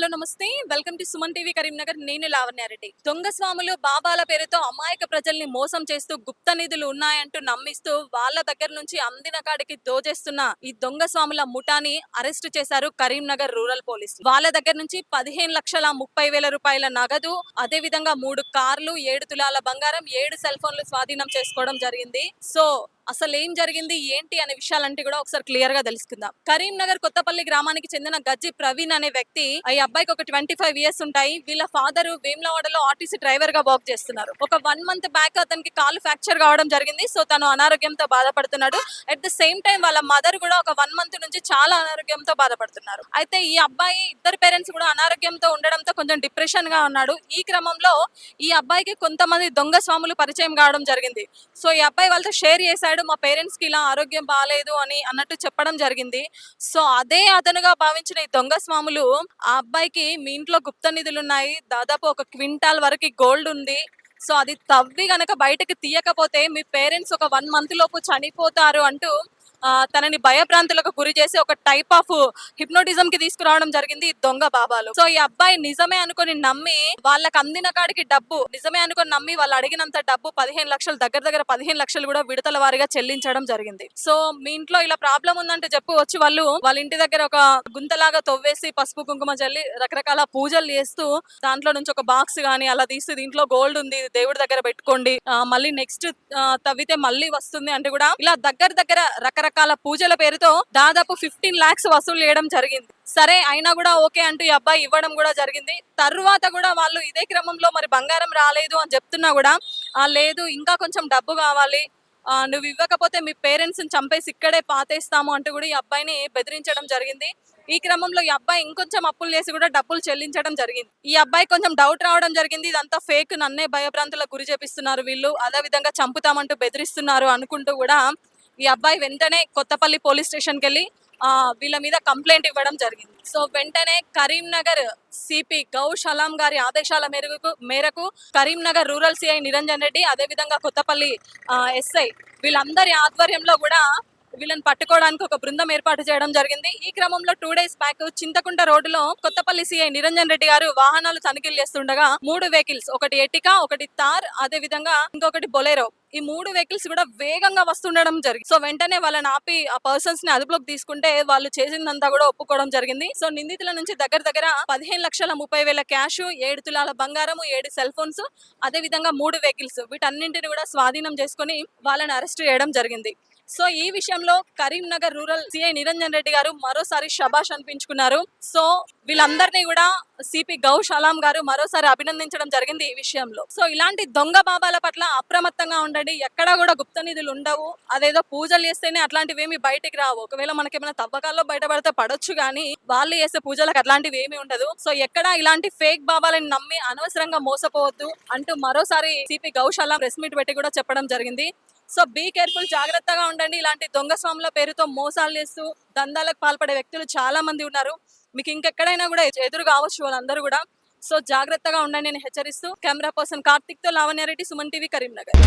Hello నమస్తే. Welcome to Suman TV Karimnagar. నేను లావణ్యారెడ్డి. దొంగ స్వాములు బాబాల పేరుతో అమాయక ప్రజల్ని మోసం చేస్తూ గుప్త నిధులు ఉన్నాయంటూ నమ్మిస్తూ వాళ్ళ దగ్గర నుంచి అందిన కాడికి దోచేస్తున్న ఈ దొంగ స్వాముల ముఠాని అరెస్ట్ చేశారు కరీంనగర్ రూరల్ పోలీస్. వాళ్ళ దగ్గర నుంచి పదిహేను లక్షల ముప్పై వేల రూపాయల నగదు అదే విధంగా మూడు కార్లు ఏడు తులాల బంగారం ఏడు సెల్ ఫోన్లు స్వాధీనం చేసుకోవడం జరిగింది. సో అసలు ఏం జరిగింది ఏంటి అనే విషయాలంటే కూడా ఒకసారి క్లియర్గా తెలుసుకుందాం. కరీంనగర్ కొత్తపల్లి గ్రామానికి చెందిన గజ్జి ప్రవీణ్ అనే వ్యక్తి ఈ అబ్బాయికి ఒక ట్వంటీ ఫైవ్ ఇయర్స్ ఉంటాయి. వీళ్ళ ఫాదర్ వేమ్లవాడలో ఆర్టీసీ డ్రైవర్గా వర్క్ చేస్తున్నారు. ఒక వన్ మంత్ బ్యాక్ అతనికి కాలు ఫ్రాక్చర్ కావడం జరిగింది. సో తను అనారోగ్యంతో బాధపడుతున్నాడు. అట్ ద సేమ్ టైం వాళ్ళ మదర్ కూడా ఒక వన్ మంత్ నుంచి చాలా అనారోగ్యంతో బాధపడుతున్నారు. అయితే ఈ అబ్బాయి ఇద్దరు పేరెంట్స్ కూడా అనారోగ్యంతో ఉండడంతో కొంచెం డిప్రెషన్గా ఉన్నాడు. ఈ క్రమంలో ఈ అబ్బాయికి కొంతమంది దొంగ స్వాములు పరిచయం కావడం జరిగింది. సో ఈ అబ్బాయి వాళ్ళతో షేర్ చేశాడు. మా పేరెంట్స్కి ఇలా ఆరోగ్యం బాగాలేదు అని అన్నట్టు చెప్పడం జరిగింది. సో అదే అతనుగా భావించిన ఈ దొంగ స్వాములు ఆ అబ్బాయికి మీ ఇంట్లో గుప్త నిధులు ఉన్నాయి దాదాపు ఒక క్వింటాల్ వరకు గోల్డ్ ఉంది. సో అది తవ్వి గనక బయటకు తీయకపోతే మీ పేరెంట్స్ ఒక వన్ మంత్ లోపు చనిపోతారు అంటూ తనని భయభ్రాంతులకు గురి చేసి ఒక టైప్ ఆఫ్ హిప్నోటిజం కి తీసుకురావడం జరిగింది దొంగ బాబాలు. సో ఈ అబ్బాయి నిజమే అనుకొని నమ్మి వాళ్ళకి అందిన కాడికి డబ్బు నిజమే అనుకొని నమ్మి వాళ్ళు అడిగినంత డబ్బు పదిహేను లక్షలు దగ్గర దగ్గర పదిహేను లక్షలు కూడా విడతల వారిగా చెల్లించడం జరిగింది. సో మీ ఇంట్లో ఇలా ప్రాబ్లం ఉందంటే చెప్పు వచ్చి వాళ్ళు. వాళ్ళ ఇంటి దగ్గర ఒక గుంతలాగా తవ్వేసి పసుపు కుంకుమ చల్లి రకరకాల పూజలు చేస్తూ దాంట్లో నుంచి ఒక బాక్స్ గానీ అలా తీసి దీంట్లో గోల్డ్ ఉంది దేవుడి దగ్గర పెట్టుకోండి. మళ్ళీ నెక్స్ట్ తవ్వితే మళ్ళీ వస్తుంది అంటే కూడా ఇలా దగ్గర దగ్గర రకరకాల పూజల పేరుతో దాదాపు ఫిఫ్టీన్ లాక్స్ వసూలు చేయడం జరిగింది. సరే అయినా కూడా ఓకే అంటూ ఈ అబ్బాయి ఇవ్వడం కూడా జరిగింది. తర్వాత కూడా వాళ్ళు ఇదే క్రమంలో మరి బంగారం రాలేదు అని చెప్తున్నా కూడా "ఆ, లేదు ఇంకా కొంచెం డబ్బు కావాలి. నువ్వు ఇవ్వకపోతే మీ పేరెంట్స్ చంపేసి ఇక్కడే పాతేస్తాము అంటూ కూడా ఈ అబ్బాయిని బెదిరించడం జరిగింది. ఈ క్రమంలో ఈ అబ్బాయి ఇంకొంచెం అప్పులు చేసి కూడా డబ్బులు చెల్లించడం జరిగింది. ఈ అబ్బాయి కొంచెం డౌట్ రావడం జరిగింది. ఇదంతా ఫేక్ నన్నే భయభ్రాంతులకు గురి చేపిస్తున్నారు వీళ్ళు. అదే విధంగా చంపుతామంటూ బెదిరిస్తున్నారు అనుకుంటూ కూడా ఈ అబ్బాయి వెంటనే కొత్తపల్లి పోలీస్ స్టేషన్కి వెళ్ళి వీళ్ళ మీద కంప్లైంట్ ఇవ్వడం జరిగింది. సో వెంటనే కరీంనగర్ సిపి గౌషలాం గారి ఆదేశాల మేరకు మేరకు కరీంనగర్ రూరల్ సిఐ నిరంజన్ రెడ్డి అదే విధంగా కొత్తపల్లి ఎస్ఐ వీళ్ళందరి ఆధ్వర్యంలో కూడా వీళ్ళని పట్టుకోవడానికి ఒక బృందం ఏర్పాటు చేయడం జరిగింది. ఈ క్రమంలో టూ డేస్ బ్యాక్ చింతకుంట రోడ్డులో కొత్తపల్లి సిఐ నిరంజన్ రెడ్డి గారు వాహనాలు తనిఖీలు చేస్తుండగా మూడు వెహికల్స్ ఒకటి ఎటికా ఒకటి తార్ అదే విధంగా ఇంకొకటి బొలేరో ఈ మూడు వెహికల్స్ కూడా వేగంగా వస్తుండడం జరిగింది. సో వెంటనే వాళ్ళని ఆపి ఆ పర్సన్స్ని అదుపులోకి తీసుకుంటే వాళ్ళు చేసిందంతా కూడా ఒప్పుకోవడం జరిగింది. సో నిందితుల నుంచి దగ్గర దగ్గర పదిహేను లక్షల ముప్పై వేల క్యాష్ ఏడు తులాల బంగారము ఏడు సెల్ ఫోన్స్ అదే విధంగా మూడు వెహికల్స్ వీటన్నింటిని కూడా స్వాధీనం చేసుకుని వాళ్ళని అరెస్ట్ చేయడం జరిగింది. సో ఈ విషయంలో కరీంనగర్ రూరల్ సిఐ నిరంజన్ రెడ్డి గారు మరోసారి శబాష్ అనిపించుకున్నారు. సో వీళ్ళందరినీ కూడా సిపి గౌ షలాం గారు మరోసారి అభినందించడం జరిగింది ఈ విషయంలో. సో ఇలాంటి దొంగ బాబాల పట్ల అప్రమత్తంగా ఉండండి. ఎక్కడా కూడా గుప్త నిధులు ఉండవు. అదేదో పూజలు చేస్తేనే అట్లాంటివి ఏమి బయటికి రావు. ఒకవేళ మనకి ఏమైనా తవ్వకాల్లో బయటపడితే పడొచ్చు కానీ వాళ్ళు చేసే పూజలకు అట్లాంటివి ఏమి ఉండదు. సో ఎక్కడ ఇలాంటి ఫేక్ బాబాలని నమ్మి అనవసరంగా మోసపోవద్దు అంటూ మరోసారి సిపి గౌశాల ప్రెస్ మీట్ పెట్టి కూడా చెప్పడం జరిగింది. సో బీ కేర్ఫుల్ జాగ్రత్తగా ఉండండి. ఇలాంటి దొంగ స్వాముల పేరుతో మోసాలు చేస్తూ దందాలకు పాల్పడే వ్యక్తులు చాలా మంది ఉన్నారు. మీకు ఇంకెక్కడైనా కూడా ఎదురు కావచ్చు వాళ్ళందరూ కూడా. సో జాగ్రత్తగా ఉండండి నేను హెచ్చరిస్తూ కెమెరా పర్సన్ కార్తిక్తో లావణ్యారెడ్డి సుమన్ టీవీ కరీంనగర్.